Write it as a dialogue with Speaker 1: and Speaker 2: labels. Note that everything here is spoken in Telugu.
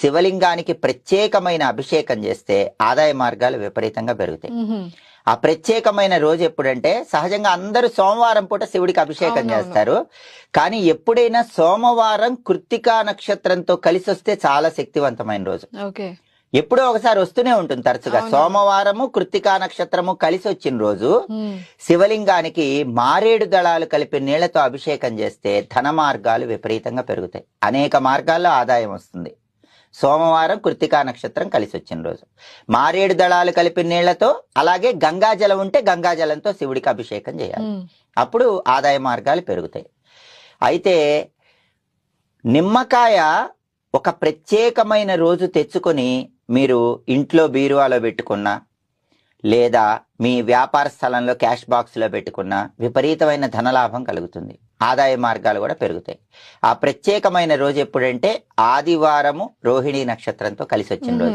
Speaker 1: శివలింగానికి ప్రత్యేకమైన అభిషేకం చేస్తే ఆదాయ మార్గాలు విపరీతంగా పెరుగుతాయి. ఆ ప్రత్యేకమైన రోజు ఎప్పుడంటే సహజంగా అందరూ సోమవారం పూట శివుడికి అభిషేకం. చేస్తారు కానీ ఎప్పుడైనా సోమవారం కృత్తికా నక్షత్రంతో కలిసి వస్తే చాలా శక్తివంతమైన రోజు ఎప్పుడో ఒకసారి వస్తూనే ఉంటుంది తరచుగా. సోమవారము కృత్తికా నక్షత్రము కలిసి వచ్చిన రోజు. శివలింగానికి మారేడు దళాలు కలిపి నీళ్ళతో అభిషేకం చేస్తే ధన మార్గాలు విపరీతంగా పెరుగుతాయి అనేక మార్గాల్లో ఆదాయం వస్తుంది సోమవారం కృత్తికా నక్షత్రం కలిసి వచ్చిన రోజు. మారేడు దళాలు కలిపి నీళ్ళతో అలాగే గంగాజలం ఉంటే గంగాజలంతో శివుడికి అభిషేకం చేయాలి. అప్పుడు ఆదాయ మార్గాలు పెరుగుతాయి. అయితే నిమ్మకాయ ఒక ప్రత్యేకమైన రోజు తెచ్చుకొని మీరు ఇంట్లో బీరువాలో పెట్టుకున్నా లేదా మీ వ్యాపార స్థలంలో క్యాష్ బాక్స్లో పెట్టుకున్నా విపరీతమైన ధనలాభం కలుగుతుంది. ఆదాయ మార్గాలు కూడా పెరుగుతాయి ఆ ప్రత్యేకమైన రోజు ఎప్పుడంటే ఆదివారము రోహిణీ నక్షత్రంతో కలిసి వచ్చిన. రోజు